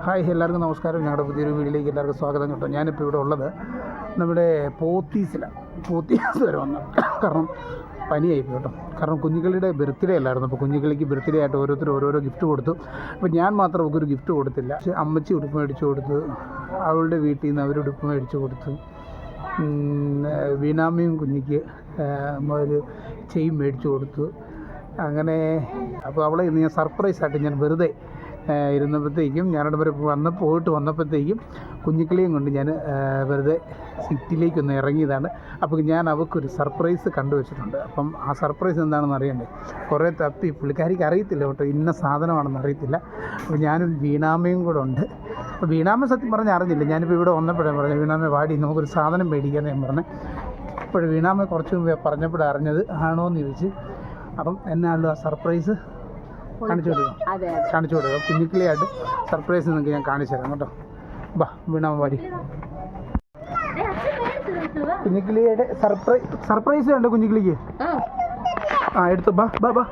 Hi എല്ലാവർക്കും നമസ്കാരം. ഞങ്ങളുടെ പുതിയൊരു വീഡിയോയിലേക്ക് എല്ലാവർക്കും സ്വാഗതം. കേട്ടോ ഞാനിപ്പോൾ ഇവിടെ ഉള്ളത് നമ്മുടെ പോത്തീസിലാണ് പോത്തീസ് വരെ വന്ന. കാരണം പനിയായി കേട്ടോ. കാരണം കുഞ്ഞുകളിയുടെ ബർത്ത്ഡേ അല്ലായിരുന്നു. അപ്പോൾ കുഞ്ഞുകളിക്ക് ബർത്ത്ഡേ ആയിട്ട് ഓരോരുത്തർ ഓരോരോ ഗിഫ്റ്റ് കൊടുത്തു. അപ്പോൾ ഞാൻ മാത്രം ഒരു ഗിഫ്റ്റ് കൊടുത്തില്ല. പക്ഷേ അമ്മച്ചി ഉടുപ്പ് മേടിച്ചു കൊടുത്തു. അവളുടെ വീട്ടിൽ നിന്ന് അവർ ഉടുപ്പ് മേടിച്ചു കൊടുത്തു. വീണാമ്മയും കുഞ്ഞിക്ക് ഒരു ചെയിൻ മേടിച്ചു കൊടുത്തു. അങ്ങനെ അപ്പോൾ അവളെ ഇന്ന് ഞാൻ സർപ്രൈസായിട്ട് ഞാൻ വെറുതെ ഇരുന്നപ്പോഴത്തേക്കും ഞാനവിടെ വരെ വന്ന് പോയിട്ട് വന്നപ്പോഴത്തേക്കും കുഞ്ഞിക്കിളിയും കൊണ്ട് ഞാൻ വെറുതെ സിറ്റിയിലേക്കൊന്ന് ഇറങ്ങിയതാണ്. അപ്പോൾ ഞാൻ അവൾക്കൊരു സർപ്രൈസ് കണ്ടുവച്ചിട്ടുണ്ട്. അപ്പം ആ സർപ്രൈസ് എന്താണെന്ന് അറിയണ്ടേ? കുറേ തപ്പി പുള്ളിക്കാരിക്ക് അറിയത്തില്ല കേട്ടോ ഇന്ന സാധനമാണെന്ന് അറിയത്തില്ല. അപ്പോൾ ഞാനും വീണാമയും കൂടെ ഉണ്ട്. അപ്പോൾ വീണാമ സത്യം പറഞ്ഞാൽ അറിഞ്ഞില്ല. ഞാനിപ്പോൾ ഇവിടെ വന്നപ്പോഴേ പറഞ്ഞു വീണാമ വാടി നമുക്കൊരു സാധനം മേടിക്കാൻ ഞാൻ പറഞ്ഞു. അപ്പോൾ വീണാമ കുറച്ച് മുമ്പേ പറഞ്ഞപ്പോഴേ അറിഞ്ഞത് ആണോ എന്ന് ചോദിച്ച്. അപ്പം എന്നാണല്ലോ ആ സർപ്രൈസ്? കാണിച്ചു കൊടുക്കാം. കാണിച്ചു കൊടുക്കാം. കുഞ്ഞിക്കിളിയായിട്ട് സർപ്രൈസ് നിങ്ങൾക്ക് ഞാൻ കാണിച്ചു തരാം കേട്ടോ. ബാ വീണാ വാടി കുഞ്ഞിക്കിളിയുടെ സർപ്രൈസ് സർപ്രൈസ് ഉണ്ട് കുഞ്ഞിക്കിളിക്ക്? ആ. എടുത്തു. ബാ ബാ ബാ.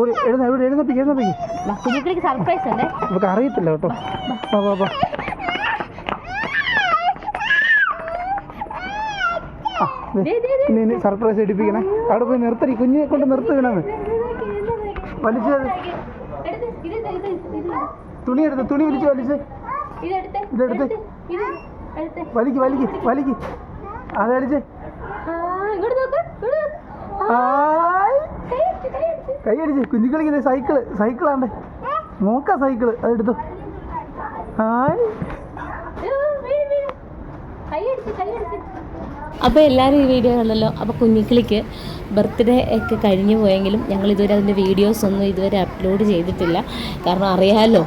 ഒരു എഴുന്ന എവിടെ എഴുന്നപ്പിക്ക് എഴുന്നപ്പിക്ക്. കുഞ്ഞുക്കിളിക്ക് സർപ്രൈസ് അല്ലേ? നമുക്ക് അറിയത്തില്ല കേട്ടോ. ബാ ബാ ബാ നീ സർപ്രൈസ് എടുപ്പിക്കണേ. അവിടെ പോയി നിർത്തടി. കുഞ്ഞിനെ കൊണ്ട് നിർത്തി വീണത് വലിച്ചത് തുണി എടുത്ത് തുണി വലിച്ച് വലിച്ച്. ഇതെടുത്ത് വലിക്ക് വലിക്ക് വലിക്ക്. അതടിച്ച്. കൈ അടിച്ച് കുഞ്ഞുകളിക്ക് സൈക്കിൾ സൈക്കിളാണ്ട്. നോക്ക സൈക്കിൾ അതെടുത്തു ഹായ് അപ്പോൾ എല്ലാവരും ഈ വീഡിയോ കണ്ടല്ലോ? അപ്പോൾ കുഞ്ഞിക്കിളിക്ക് ബർത്ത്ഡേ ഒക്കെ കഴിഞ്ഞു പോയെങ്കിലും ഞങ്ങൾ ഇതുവരെ അതിന്റെ വീഡിയോസ് ഒന്നും ഇതുവരെ അപ്ലോഡ് ചെയ്തിട്ടില്ല. കാരണം അറിയാമല്ലോ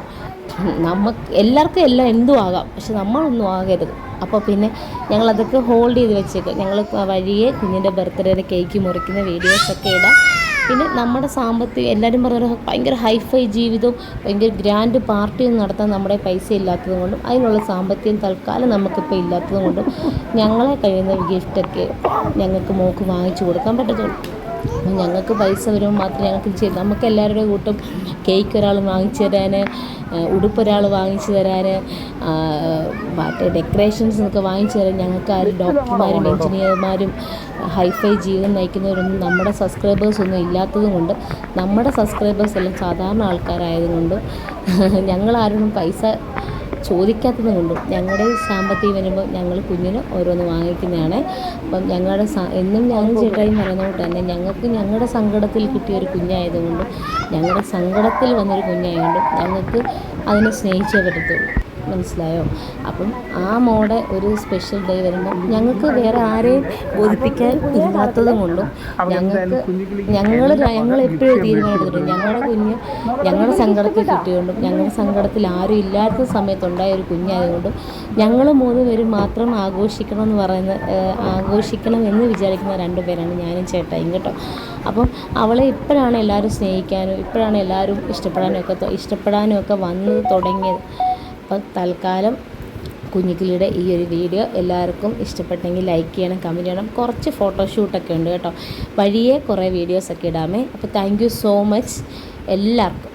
നമുക്ക് എല്ലാവർക്കും എല്ലാം എന്തും ആകാം. പക്ഷെ നമ്മളൊന്നും ആകരുത്. അപ്പോൾ പിന്നെ ഞങ്ങളതൊക്കെ ഹോൾഡ് ചെയ്ത് വെച്ചേക്കും. ഞങ്ങൾ വഴിയെ കുഞ്ഞിന്റെ ബർത്ത്ഡേയുടെ കേക്ക് മുറിക്കുന്ന വീഡിയോസൊക്കെ ഇടാം. പിന്നെ നമ്മുടെ സാമ്പത്തിക എല്ലാവരും പറഞ്ഞ ഭയങ്കര ഹൈഫൈ ജീവിതവും ഭയങ്കര ഗ്രാൻഡ് പാർട്ടിയൊന്നും നടത്താൻ നമ്മുടെ പൈസ ഇല്ലാത്തത് കൊണ്ടും അതിനുള്ള സാമ്പത്തികം തൽക്കാലം നമുക്കിപ്പോൾ ഇല്ലാത്തത് കൊണ്ടും ഞങ്ങളെ കഴിയുന്ന ഗിഫ്റ്റൊക്കെ ഞങ്ങൾക്ക് മോക്ക് വാങ്ങിച്ചു കൊടുക്കാൻ പറ്റത്തുള്ളൂ. അപ്പം ഞങ്ങൾക്ക് പൈസ വരുമ്പോൾ മാത്രമേ ഞങ്ങൾക്ക് ചെയ്ത് നമുക്ക് എല്ലാവരുടെ കൂട്ടും കേക്ക് ഒരാൾ വാങ്ങിച്ചു തരാൻ ഉടുപ്പ് ഒരാൾ വാങ്ങിച്ചു തരാൻ മറ്റേ ഡെക്കറേഷൻസ് ഒക്കെ വാങ്ങിച്ചു തരാൻ ഞങ്ങൾക്ക് ആരും ഡോക്ടർമാരും എഞ്ചിനീയർമാരും ഹൈഫൈ ജീവിതം നയിക്കുന്നവരൊന്നും നമ്മുടെ സബ്സ്ക്രൈബേഴ്സ് ഒന്നും ഇല്ലാത്തതുകൊണ്ട് നമ്മുടെ സബ്സ്ക്രൈബേഴ്സ് എല്ലാം സാധാരണ ആൾക്കാരായതുകൊണ്ട് ഞങ്ങളാരും പൈസ ചോദിക്കാത്തത് കൊണ്ടും ഞങ്ങളുടെ സാമ്പത്തികം വരുമ്പോൾ ഞങ്ങൾ കുഞ്ഞിന് ഓരോന്ന് വാങ്ങിക്കുന്നതാണ്. അപ്പം ഞങ്ങളുടെ എന്നും ഞാനും ചേട്ടായി പറയുന്നതുകൊണ്ട് തന്നെ ഞങ്ങൾക്ക് ഞങ്ങളുടെ സങ്കടത്തിൽ കിട്ടിയ ഒരു കുഞ്ഞായതുകൊണ്ട് ഞങ്ങളുടെ സങ്കടത്തിൽ വന്നൊരു കുഞ്ഞായതുകൊണ്ടും ഞങ്ങൾക്ക് അതിനെ സ്നേഹിച്ചേ പറ്റത്തുള്ളൂ. മനസ്സിലായോ? അപ്പം ആ മോടെ ഒരു സ്പെഷ്യൽ ഡേ വരുമ്പോൾ ഞങ്ങൾക്ക് വേറെ ആരെയും ബോധിപ്പിക്കാൻ ഇല്ലാത്തത് കൊണ്ടും ഞങ്ങൾക്ക് ഞങ്ങൾ ഞങ്ങൾ എപ്പോഴും തീരുമാനമെടുത്തിട്ടുണ്ട് ഞങ്ങളുടെ കുഞ്ഞ് ഞങ്ങളുടെ സങ്കടത്തിൽ കിട്ടിയോണ്ടും ഞങ്ങളുടെ സങ്കടത്തിൽ ആരും ഇല്ലാത്ത സമയത്തുണ്ടായ ഒരു കുഞ്ഞായതുകൊണ്ടും ഞങ്ങൾ മൂന്ന് പേരും മാത്രം ആഘോഷിക്കണം എന്ന് പറയുന്ന ആഘോഷിക്കണം എന്ന് വിചാരിക്കുന്ന രണ്ട് പേരാണ് ഞാനും ചേട്ടായും കേട്ടോ. അപ്പം അവളെ ഇപ്പോഴാണ് എല്ലാവരും സ്നേഹിക്കാനും ഇപ്പോഴാണ് എല്ലാവരും ഇഷ്ടപ്പെടാനും ഒക്കെ ഇഷ്ടപ്പെടാനും ഒക്കെ വന്ന് തുടങ്ങിയത്. അപ്പം തൽക്കാലം കുഞ്ഞിക്കിളിയുടെ ഈ ഒരു വീഡിയോ എല്ലാവർക്കും ഇഷ്ടപ്പെട്ടെങ്കിൽ ലൈക്ക് ചെയ്യണം കമന്റ് ചെയ്യണം. കുറച്ച് ഫോട്ടോഷൂട്ടൊക്കെ ഉണ്ട് കേട്ടോ. വഴിയെ കുറേ വീഡിയോസൊക്കെ ഇടാമേ. അപ്പോൾ താങ്ക് സോ മച്ച് എല്ലാവർക്കും.